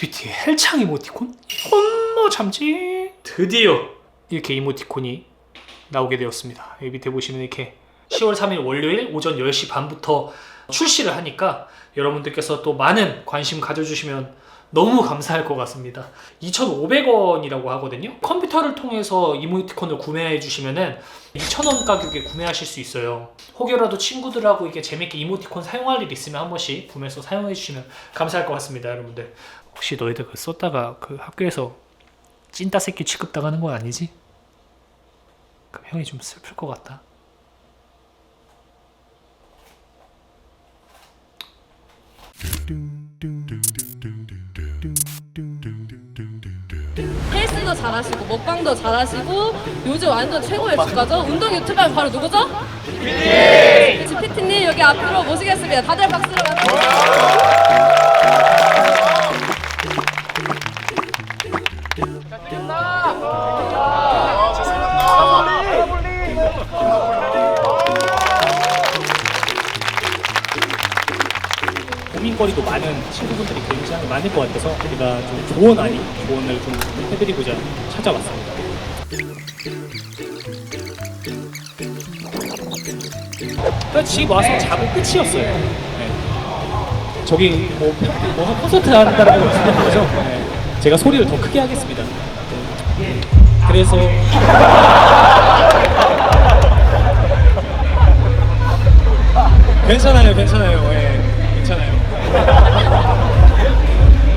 GPT 헬창 이모티콘? 이건 뭐 참지. 드디어 이렇게 이모티콘이 나오게 되었습니다. 여기 밑에 보시면 이렇게 10월 3일 월요일 오전 10시 반부터 출시를 하니까 여러분들께서 또 많은 관심 가져주시면 너무 감사할 것 같습니다. 2,500원이라고 하거든요. 컴퓨터를 통해서 이모티콘을 구매해 주시면은 2,000원 가격에 구매하실 수 있어요. 혹여라도 친구들하고 이게 재밌게 이모티콘 사용할 일 있으면 한 번씩 구매해서 사용해 주시면 감사할 것 같습니다 여러분들 혹시 너희들 그 썼다가 그 학교에서 찐따 새끼 취급당하는 건 아니지? 그럼 형이 좀 슬플 것 같다 헬스도 잘하시고 먹방도 잘하시고 요즘 완전 최고의 주가죠. 운동 유튜버 바로 누구죠? PT님 여기 앞으로 모시겠습니다. 다들 박수로 맞춰주세요. 고민거리도 많은 친구분들이 굉장히 많을 것 같아서 제가 좀 조언 아닌 조언을 좀 해드리고자 찾아왔습니다. 그러니까 집 와서 자고 끝이었어요. 네. 저기 뭐, 평- 뭐 콘서트 한다는 거 생각한 거죠? 네. 제가 소리를 더 크게 하겠습니다. 네. 그래서 괜찮아요, 괜찮아요, 예, 괜찮아요.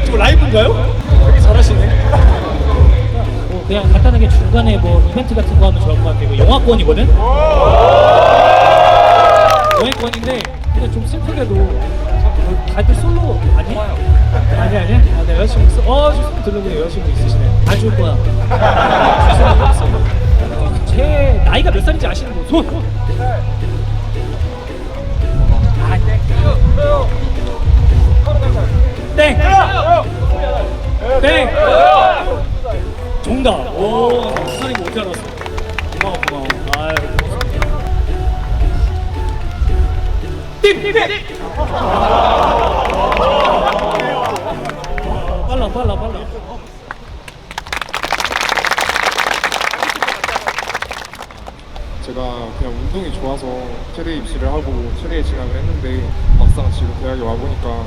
저 라이브인가요? 되게 잘하시네. 뭐 그냥 간단하게 중간에 뭐 이벤트 같은 거 하면 좋을 것 같아요. 이거 영화권이거든. 영화권인데 근데 좀 슬프게도 뭐 다들 솔로 아니? 아니 아니? 아, 내 여자친구 있어. 어, 지금 들어보니 여자친구 있으시네. 안줄 거야. 죄송합니다. 없어. 제 나이가 몇 살인지 아시는 분 손. 아, 땡. 땡. 정답. 오, 수산이 못지 알았어. 고마워, 고마워. 아유. 띵! 띵! 빨라, 빨라, 빨라. 제가 그냥 운동이 좋아서 체대 입시를 하고 체대에 진학을 했는데 막상 지금 대학에 와 보니까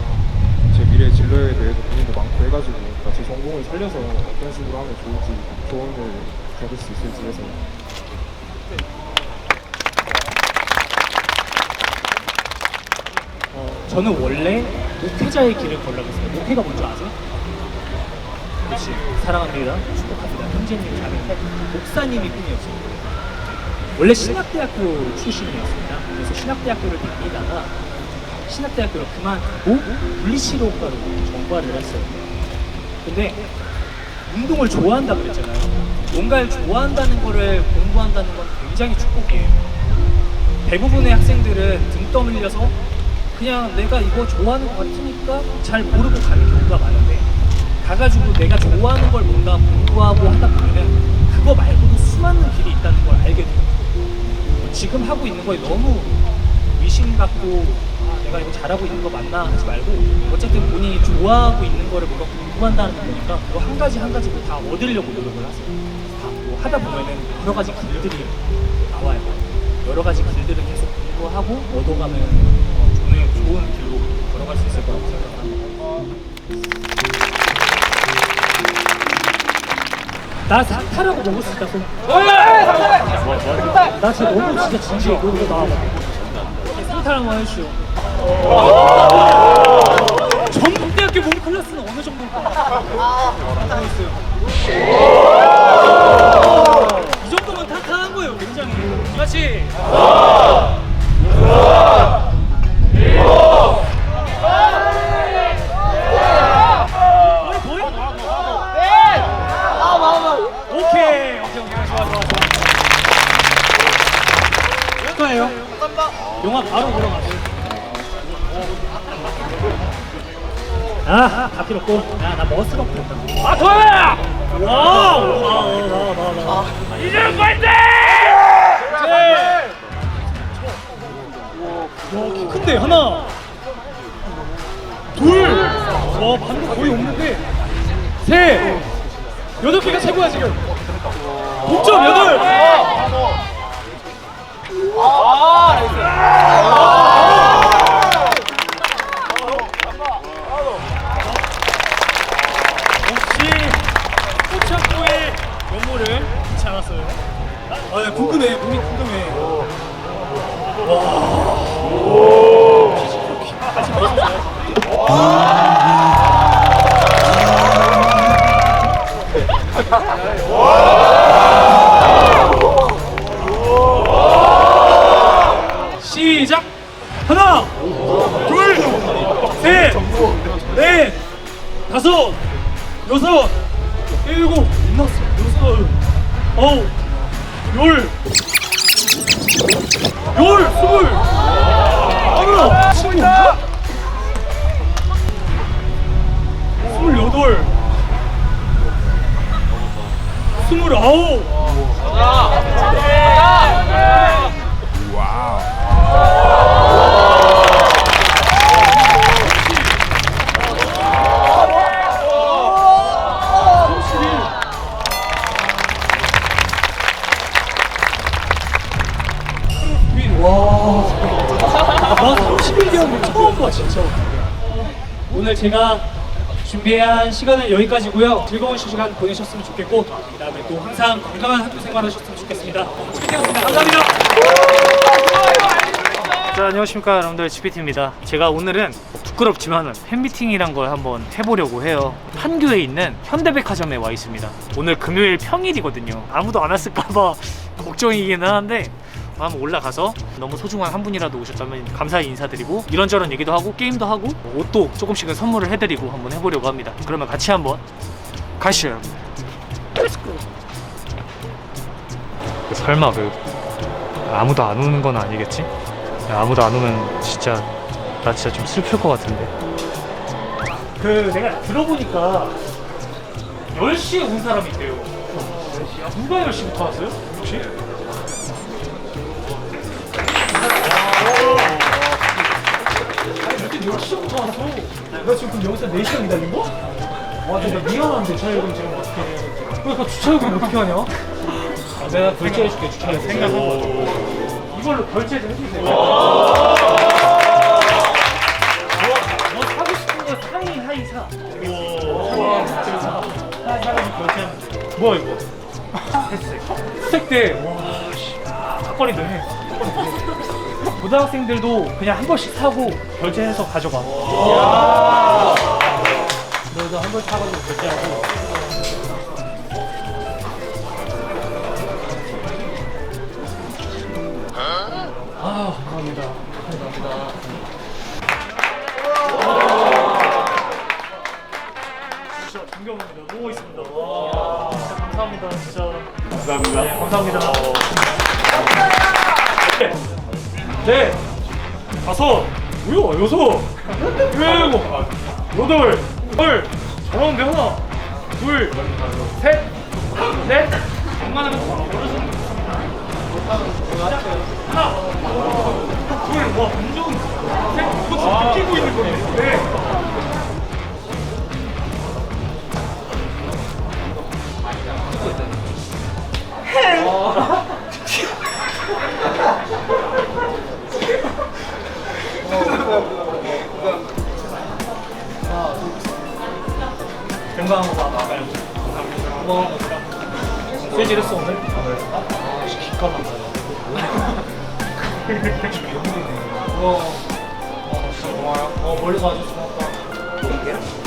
제 미래 진로에 대해서 고민도 많고 해가지고 그러니까 제 전공을 살려서 어떤 식으로 하면 좋을지 조언을 받을 수 있을지 해서 어, 저는 원래 목회자의 길을 걸려고 했어요. 목회가 뭔지 아세요? 그렇지. 사랑합니다. 축복합니다. 형제님, 자매. 목사님이 꿈이었어요. 원래 신학대학교 출신이었습니다. 그래서 신학대학교를 다니다가 신학대학교를 그만두고 물리치료 과로 전과를 했어요. 근데 운동을 좋아한다 그랬잖아요. 뭔가를 좋아한다는 거를 공부한다는 건 굉장히 축복이에요. 대부분의 학생들은 등 떠밀려서 그냥 내가 이거 좋아하는 것 같으니까 잘 모르고 가는 경우가 많은데 가가지고 내가 좋아하는 걸 뭔가 공부하고 하다 보면은 그거 말고도 수많은 길이 있다는 걸 알게 돼요. 지금 하고 있는 거에 너무 의심 갖고 아, 내가 이거 잘하고 있는 거 맞나 하지 말고 어쨌든 본인이 좋아하고 있는 거를 뭔가 공부한다는 거니까 뭐한 가지 한 가지 다 얻으려고 노력을 하세요. 다뭐 하다 보면은 여러 가지 길들이 나와요. 여러 가지 길들을 계속 공부하고 얻어가면 어, 좋은, 좋은 길로 걸어갈 수 있을 거라고 생각합니다. 나 사타라고 먹을 수 있다 손. 나 진짜 너무 진짜 진지해. 너 이거 나 와봐. 상타랑 해주시오. 전국대학교 몸 클래스는 어느 정도일까? 이 정도면 탄탄한 거예요, 굉장히. 그렇 아, 다 필요 없고. 야, 나 멋스럽고. 아, 도현아! 와, 와, 와, 와, 와. 이재용 파이팅! 와, 키 큰데 하나, 둘. 와, 반도 거의 없는데. 셋 여덟 개가 최고야 지금 동점 여덟 역시 면모를 잊지 않았어요. 아 야, 궁금해 몸이 궁금해. 시작 제가 준비한 시간은 여기까지고요 즐거운 시간 보내셨으면 좋겠고 그 다음에 또 항상 건강한 학교 생활 하셨으면 좋겠습니다 치피티였습니다 감사합니다 자, 안녕하십니까 여러분들 GPT입니다. 제가 오늘은 부끄럽지만 팬미팅이란 걸 한번 해보려고 해요. 판교에 있는 현대백화점에 와 있습니다. 오늘 금요일 평일이거든요. 아무도 안 왔을까봐 걱정이기는 한데 한번 올라가서 너무 소중한 한 분이라도 오셨다면 감사히 인사드리고 이런저런 얘기도 하고 게임도 하고 옷도 조금씩은 선물을 해드리고 한번 해보려고 합니다. 그러면 같이 한번 가시죠 여러분. 설마 그 아무도 안 오는 건 아니겠지? 야, 아무도 안 오면 진짜 나 진짜 좀 슬플 것 같은데. 그 내가 들어보니까 10시에 온 사람이 있대요 야, 누가 10시부터 왔어요? 혹시? 나 지금 그럼 여기서 4시간 기다린 거? 와 진짜 미안한데 주차요금 지금 어떻게 그러니까 주차요금 어떻게 하냐? 아, 내가 결제해줄게 주차요금 생각한 거 이걸로 결제 좀 해주세요 뭐 사고 싶은 거 상의 하이 사. 하이 사가지고 결제하면 돼. 뭐야 이거? 햇색 때 와, 씨. 삭거리도 해. 고등학생들도 그냥 한 번씩 사고 결제해서 가져가. 번 사가지고 결제하고. 아, 감사합니다. 진짜 존경합니다. 너무 멋있습니다. 와, 감사합니다. 진짜. 감사합니다. 네, 감사합니다. 네, 네, 다섯, 뭐야, 여섯, 일곱, 여덟, 열. 잘하는데 하나, 둘, 셋, 넷. 웬만하면 어르신. 하나, 둘, 와, 완전 셋. 이거 지금 느끼고 있는 건데. 네. 건 세질했어 오늘? 아, 기가 막혀. 어, 어, 진짜 고마워요. 어, 멀리서 와줘서 고맙다.